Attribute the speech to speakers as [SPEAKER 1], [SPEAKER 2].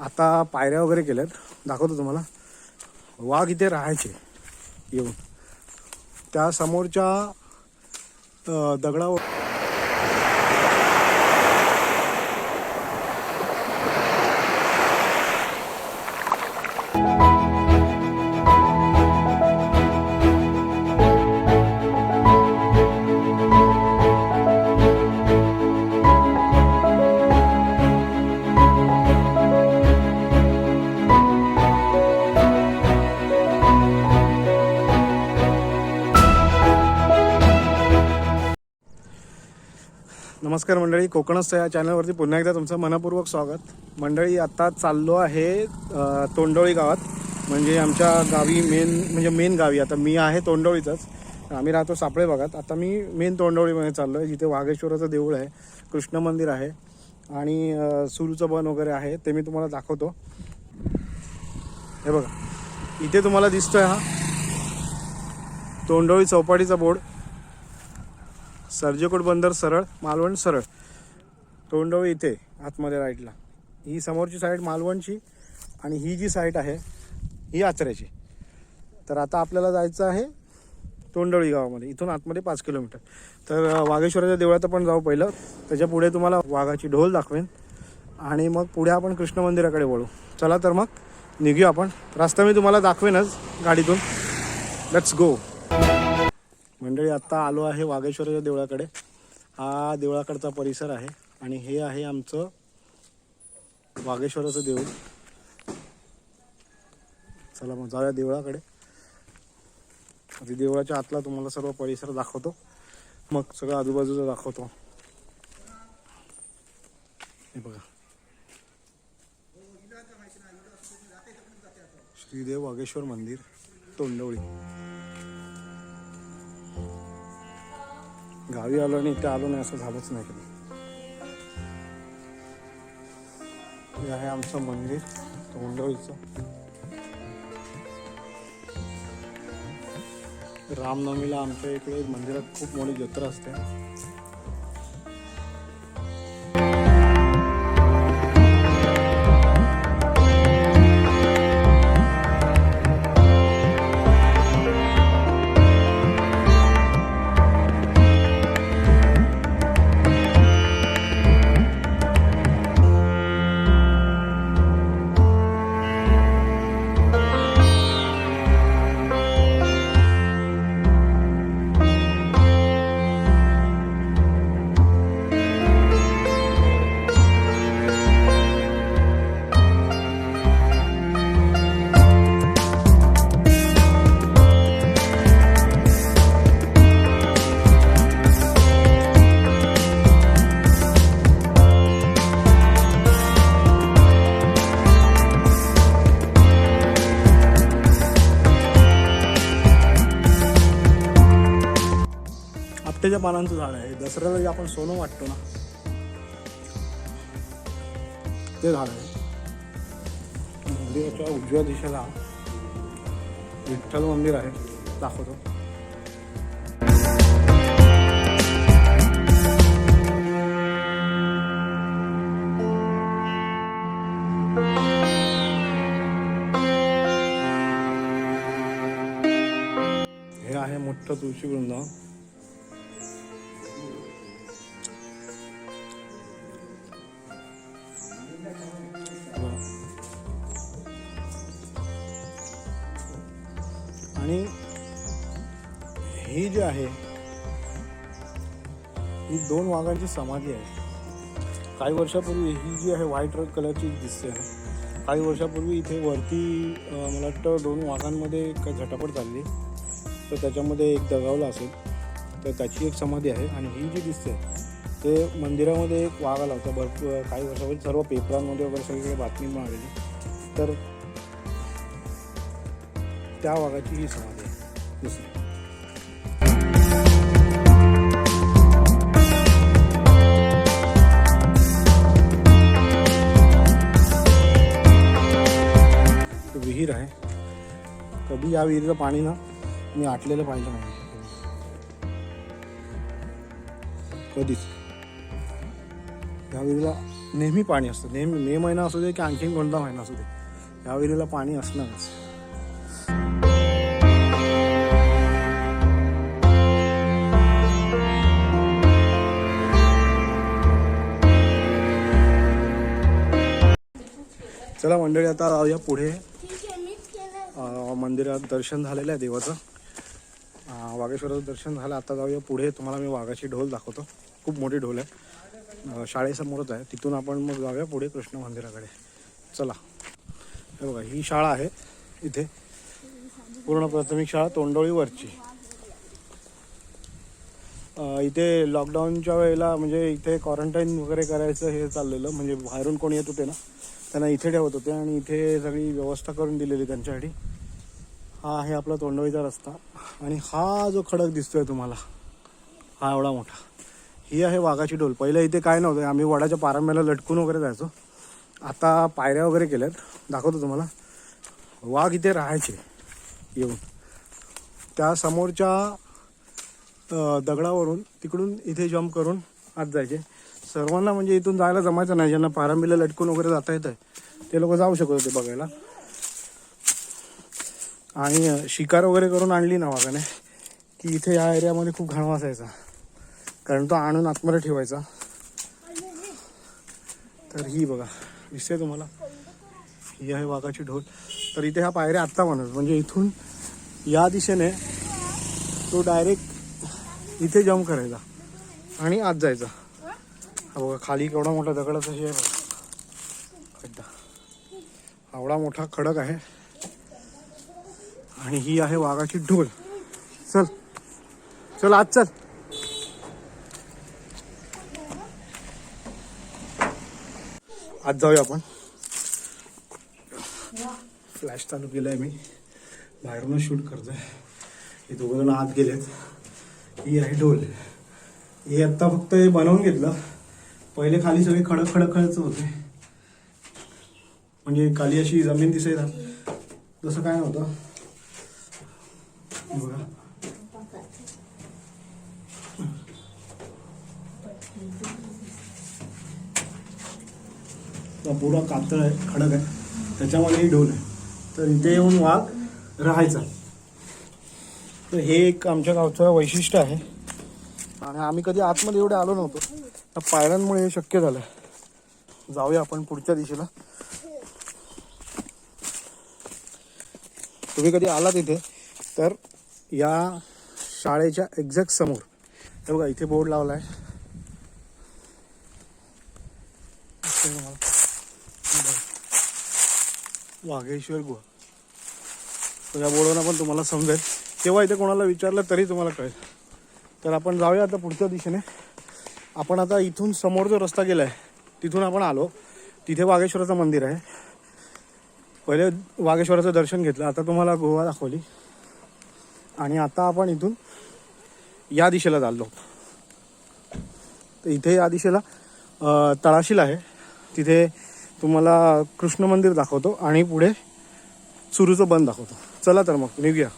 [SPEAKER 1] आता पायऱ्या वगैरे केल्यात. दाखवतो तुम्हाला. वाघ इथे राहायचे. येऊन. त्या समोरच्या अ, दगडावर नमस्कार मंडळी कोकणस्थ या चॅनलवरती पुन्हा एकदा तुमचं मनपूर्वक स्वागत. मंडळी आता चाललो आहे तोंडोळी गावात. म्हणजे आमच्या गावी मेन म्हणजे मेन गावी. आता मी आहे तोंडोळीचाच आम्ही राहतो सापळे भागात. आता मी मेन तोंडोळीमध्ये चाललो आहे जिथे वाघेश्वराचं देऊळ आहे कृष्ण मंदिर आहे आणि सुरूचं बन वगैरे आहे ते मी तुम्हाला दाखवतो. हे बघा. इथे तुम्हाला दिसतोय हा तोंडोळी चौपाटीचा बोर्ड. सर्जेकोट बंदर सरळ मालवण सरळ. तोंडवळी इथे आतमध्ये राईटला ही समोरची साईड मालवणची आणि ही जी साईट आहे ही आचऱ्याची तर आता आपल्याला जायचं आहे तोंडवळी गावामध्ये. इथून आतमध्ये पाच किलोमीटर. तर वाघेश्वराच्या देवळात पण जाऊ पहिलं. त्याच्या पुढे तुम्हाला वाघाची ढोल दाखवेन. आणि मग पुढे आपण कृष्ण मंदिराकडे वळू. चला तर मग निघू आपण. रास्ता मी तुम्हाला दाखवेनच गाडीतून. लेट्स गो मंडळी आत्ता आलो आहे वाघेश्वराच्या देवळाकडे. हा देवळाकडचा परिसर आहे आणि हे आहे आमचं वाघेश्वराचं देऊळ. चला मग जाऊया देवळाकडे. आधी देवळाच्या आतला तुम्हाला सर्व परिसर दाखवतो. मग सगळं आजूबाजूचं दाखवतो. हे बघा. श्रीदेव वाघेश्वर मंदिर तोंडवळी. गावी आलो आणि इथे आलो नाही असं झालंच नाही कधी. हे आहे आमचं मंदिर तोंडवळीचं रामनवमीला आमच्या इकडे मंदिरात खूप मोठी जत्रा असते. आपट्याच्या पानांचं झाड आहे. दसऱ्याला जे आपण सोनं वाटतो ना ते झाड आहे. मंदिराच्या उजव्या दिशेला विठ्ठल मंदिर आहे. दाखवतो. हे आहे मोठं तुळशी वृंदावन जी आहे ही दोन वाघांची समाधी आहे. काही वर्षापूर्वी ही जी आहे व्हाईट रेड कलरची दिसते आहे. काही वर्षापूर्वी इथे वरती मला वाटतं दोन वाघांमध्ये काही झटापट चालली तर त्याच्यामध्ये एक दगावला असेल. तर त्याची एक समाधी आहे आणि ही जी दिसते ते मंदिरामध्ये एक वाघ आला होता. भरपूर काही वर्षापूर्वी सर्व पेपरांमध्ये वगैरे सगळीकडे बातमी मिळालेली. तर त्या वाघाची ही समाधी आहे. दुसरी. तरी या विहिरीचं पाणी ना मी आटलेलं पाहिलं नाही. कधीच. या विहिरीला नेहमी पाणी असतं. नेहमी मे महिना असू दे की आणखीन कोणता महिना असू दे. या विहिरीला पाणी असणारच. चला मंडळी आता जाऊया पुढे. मंदिरात दर्शन झालेलं आहे देवाचं. वाघेश्वराचं दर्शन झालं आता जाऊया पुढे. तुम्हाला मी वाघाची ढोल दाखवतो. खूप मोठी ढोल आहे. शाळेसमोरच आहे. तिथून आपण मग जाऊया पुढे कृष्ण मंदिराकडे. चला. हे बघा ही शाळा आहे इथे. पूर्ण प्राथमिक शाळा तोंडोळीवरची. इथे लॉकडाऊनच्या वेळेला म्हणजे इथे क्वारंटाईन वगैरे करायचं हे चाललेलं. म्हणजे बाहेरून कोणी येत होते ना त्यांना इथे ठेवत होते आणि इथे सगळी व्यवस्था करून दिलेली त्यांच्यासाठी. हा आहे आपला तोंडोळीचा रस्ता. आणि हा जो खडक दिसतोय तुम्हाला हा एवढा मोठा. ही आहे वाघाची डोल. पहिलं इथे काय नव्हतं आम्ही वडाच्या पारंब्याला लटकून वगैरे जायचो. आता पायऱ्या वगैरे केल्यात. दाखवतो तुम्हाला. वाघ इथे राहायचे. येऊन. त्या समोरच्या दगडावरून तिकडून इथे जम्प करून आत जायचे. सर्वांना म्हणजे इथून जायला जमायचं नाही. ज्यांना पारंबीला लटकून वगैरे जाता येतं ते लोक जाऊ शकत होते बघायला. आणि शिकार वगैरे करून आणली ना वाघाने की इथे या एरियामध्ये खूप घाण वासायचा. कारण तो आणून आतमध्ये ठेवायचा. तर ही बघा दिसते तुम्हाला? ही आहे वाघाची ढोल. तर इथे ह्या पायऱ्या आत्ता म्हणत म्हणजे इथून या दिशेने तो डायरेक्ट इथे जम्प करायचा आणि आत जायचा. हा बघा खाली केवढा मोठा दगडाचा हे आहे बघा. खड्डा. एवढा मोठा खडक आहे. आणि ही आहे वाघाची ढोल. चल. चल आज चल. आज जाऊया आपण. फ्लॅश चालू केलाय मी. बाहेरून शूट करतोय. हे दोघं जण आत गेलेत. ही आहे ढोल. हे आत्ता फक्त हे बनवून घेतलं. पहिले खाली सगळे खडक खडक खडच होते. म्हणजे खाली अशी जमीन दिसेल तसं काय नव्हतं. बघा तो पुरा कातळ आहे खडक आहे. त्याच्यामध्ये ढोल आहे. तर इथे येऊन वाघ राहायचा. तर हे एक आमच्या गावचं वैशिष्ट्य आहे. आणि आम्ही कधी आतमध्ये एवढे आलो नव्हतो. त्या पायऱ्यांमुळे हे शक्य झालं जाऊया आपण पुढच्या दिशेला. तुम्ही कधी आलात इथे तर या शाळेच्या एक्झॅक्ट समोर. हे बघा इथे बोर्ड लावला आहे वाघेश्वर गुहा. तर या बोर्डवरनं पण तुम्हाला समजेल. तेव्हा इथे कोणाला विचारलं तरी तुम्हाला कळेल. तर आपण जाऊया आता पुढच्या दिशेने. आपण आता इथून समोर जो रस्ता गेला आहे तिथून आपण आलो. तिथे वाघेश्वराचं मंदिर आहे. पहिले वाघेश्वराचं दर्शन घेतलं. आता तुम्हाला गोवा दाखवली. आणि आता आपण इथून या दिशेला चाललो. तर इथे या दिशेला तळाशीला तळाशील आहे. तिथे तुम्हाला कृष्ण मंदिर दाखवतो आणि पुढे सुरूचं बंद दाखवतो. चला तर मग निघूया.